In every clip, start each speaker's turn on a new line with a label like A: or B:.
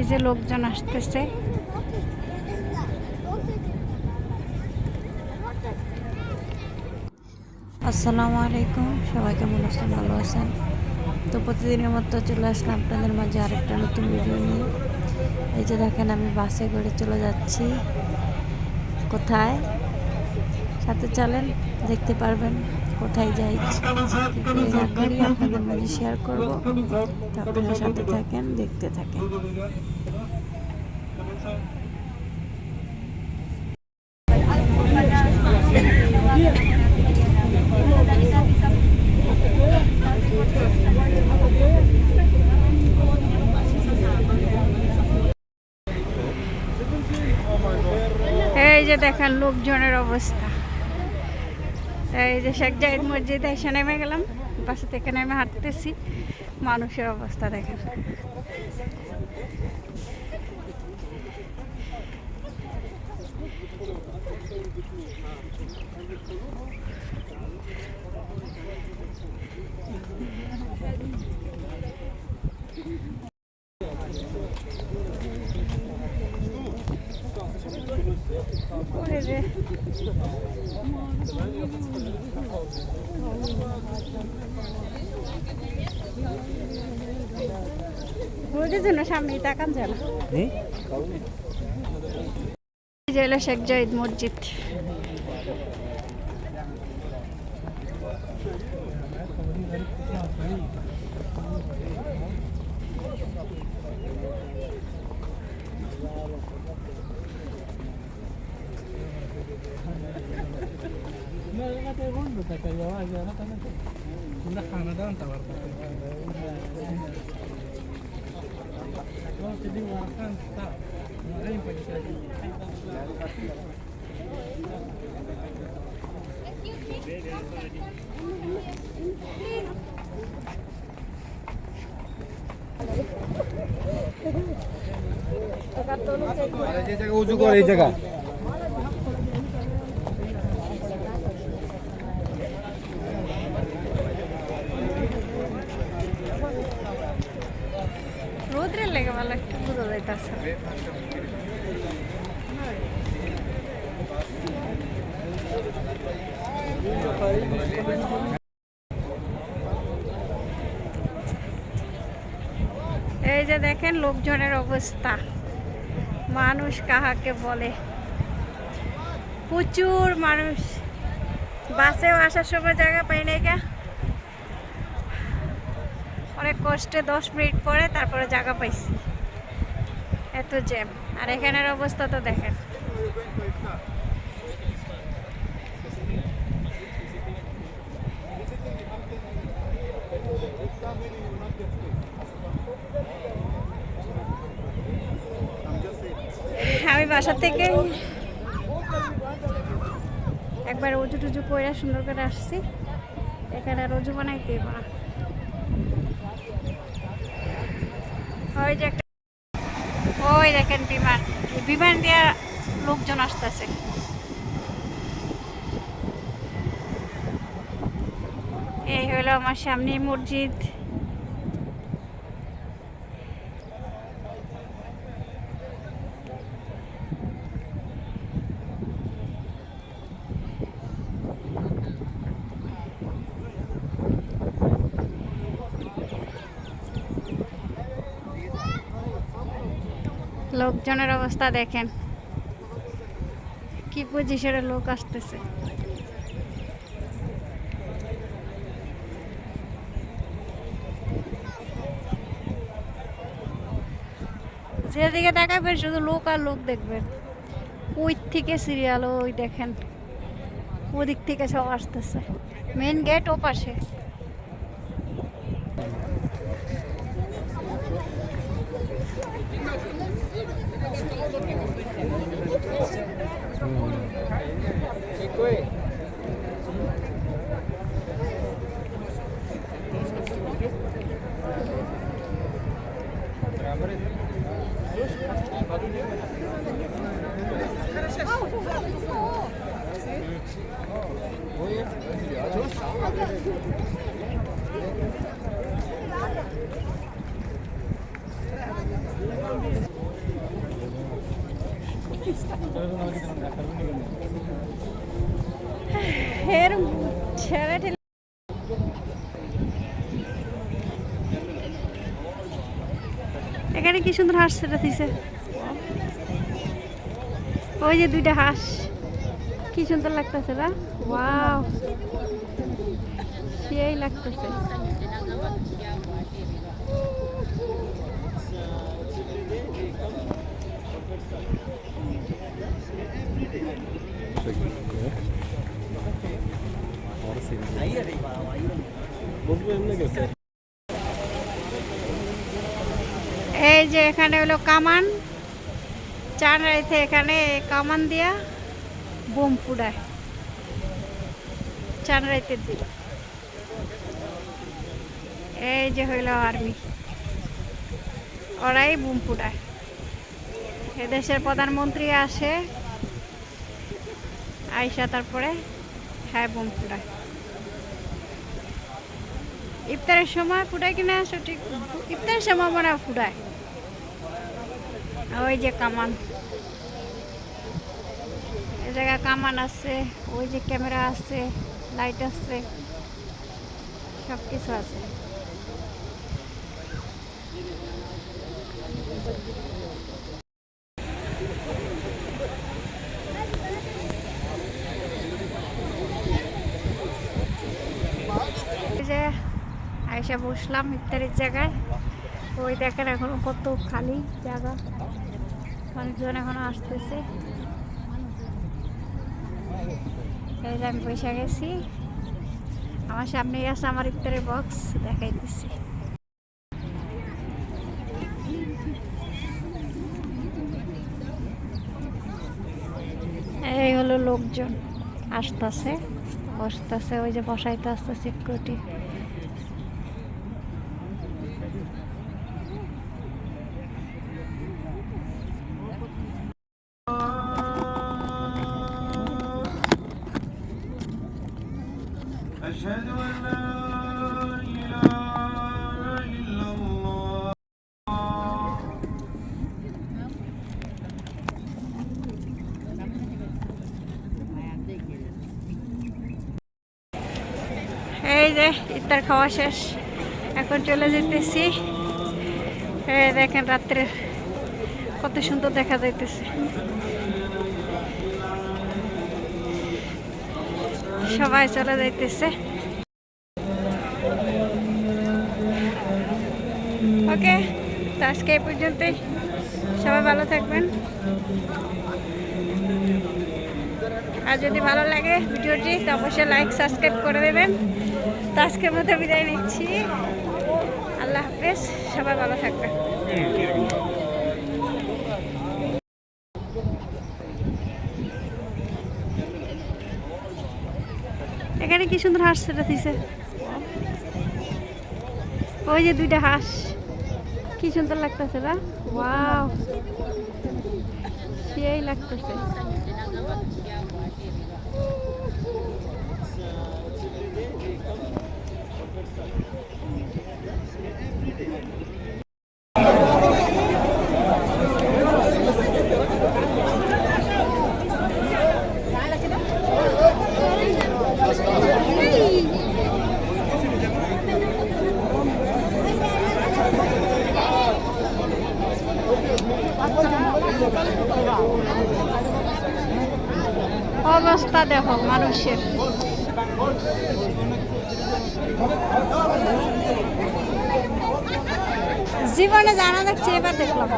A: এই যে লোকজন আসতেছে। আসসালামু আলাইকুম, সবাই কেমন আছেন? ভালো আছেন? তো প্রতিদিনের মতো চলে আসলাম আপনাদের মাঝে আরেকটা নতুন ভিডিও নিয়ে। এই যে দেখেন, আমি বাসে করে চলে যাচ্ছি। কোথায়? সাথে চলেন, দেখতে পারবেন কোথায় যাই। করি আপনাদের মাঝে শেয়ার করব। তো আপনারা সাথে থাকেন, দেখতে থাকেন। এই যে দেখেন লোকজনের অবস্থা। এই যে শেখ জাহিদ মসজিদে এসে নেমে গেলাম। বাসে থেকে নেমে হাঁটতেছি। মানুষের অবস্থা দেখেন। রে। রোদের জন্য সামনে তাকান যায় এই যে হলো শেখ জাহিদ মসজিদ
B: Una खानादार तयार jadi warkan tak lain pada saya
C: যে জায়গা উঁচু করে এই জায়গা
A: একটু যাইতেছে। এই যে দেখেন লোকজনের অবস্থা। মানুষ কাহাকে বলে? প্রচুর মানুষ। বাসেও আসার সময় জায়গা পাই নাই গা। অনেক কষ্টে দশ মিনিট পরে তারপরে জায়গা পাইছি। এত জ্যাম। আর এখানের অবস্থা তো দেখেন। আমি বাসা থেকে একবার উজু টুজু করে সুন্দর করে আসছি। এখানে আর উজু বানাইতে না। ওই যে ওই দেখেন বিমান। বিমান দিয়ে লোকজন আসতেছে। এই হলো আমার সামনে মসজিদ। লোকজনের অবস্থা দেখেন। কি পজিশনে লোক আসতেছে। যেদিকে দেখাবেন শুধু লোক আর লোক দেখবেন। ওই থেকে সিরিয়াল ওই দেখেন। ওদিক থেকে সব আসতেছে। মেন গেট ও পাশে 음. ছেড়ে এখানে কি সুন্দর হাঁস সেটা দিছে। ওই যে দুইটা হাঁস। কি সুন্দর লাগতেছে না? সেই লাগতেছে। Thank you. এই যে এখানে হলো কামান। চান রাইতে এখানে কামান দিয়া বোম ফুটায়। চান রাইতে দিল এই যে হইল আর্মি। ওরাই বোম ফুটায়। এদেশের প্রধানমন্ত্রী আসে, আইসা তারপরে হ্যাঁ বোম ফুটায়। ইফতারের সময় ফুটায় কিনা সঠিক, ইফতারের সময় মনে ফুটায়। ওই যে কামান। এই জায়গায় কামান আছে, ওই যে ক্যামেরা আছে, লাইট আছে সব কিছু আছে এই যে আয়সা বসলাম ইফতারের জায়গায়। ওই দেখেন এখন কত খালি জায়গা। মানুষজন এখনও আসতেছে। আমি বসে গেছি। আমার সামনেই আছে আমার ইফতারের বক্স দেখাই দিচ্ছি এই হলো লোকজন। আসতেছে, বসতেছে, ওই যে বসাইতে আসতেছে সিকিউরিটি এই যে, ইফতার খাওয়া শেষ। এখন চলে যেতেছি। দেখেন রাত্রে কত সুন্দর দেখা যাইতেছে। সবাই চলে যাইতেছে। ওকে, তো আজকে এই পর্যন্তই। সবাই ভালো থাকবেন। আর যদি ভালো লাগে ভিডিওটি, তো অবশ্যই লাইক সাবস্ক্রাইব করে দেবেন। তো আজকের মতো বিদায় নিচ্ছি। আল্লাহ হাফেজ, সবাই ভালো থাকবে এখানে কি সুন্দর হাঁস সেটা দিছে। ওই যে দুইটা হাঁস। কি সুন্দর লাগতেছে না? সেই লাগতেছে। অবস্থা দেখো মানুষের। জীবনে জানা দেখছি এবার দেখলাম।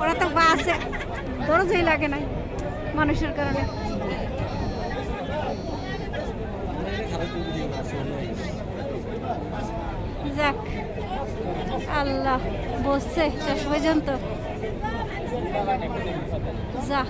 A: ওরা তো বাসে। দরজই লাগে নাই মানুষের কারণে। আল্লাহ বসছে শেষ পর্যন্ত। যা।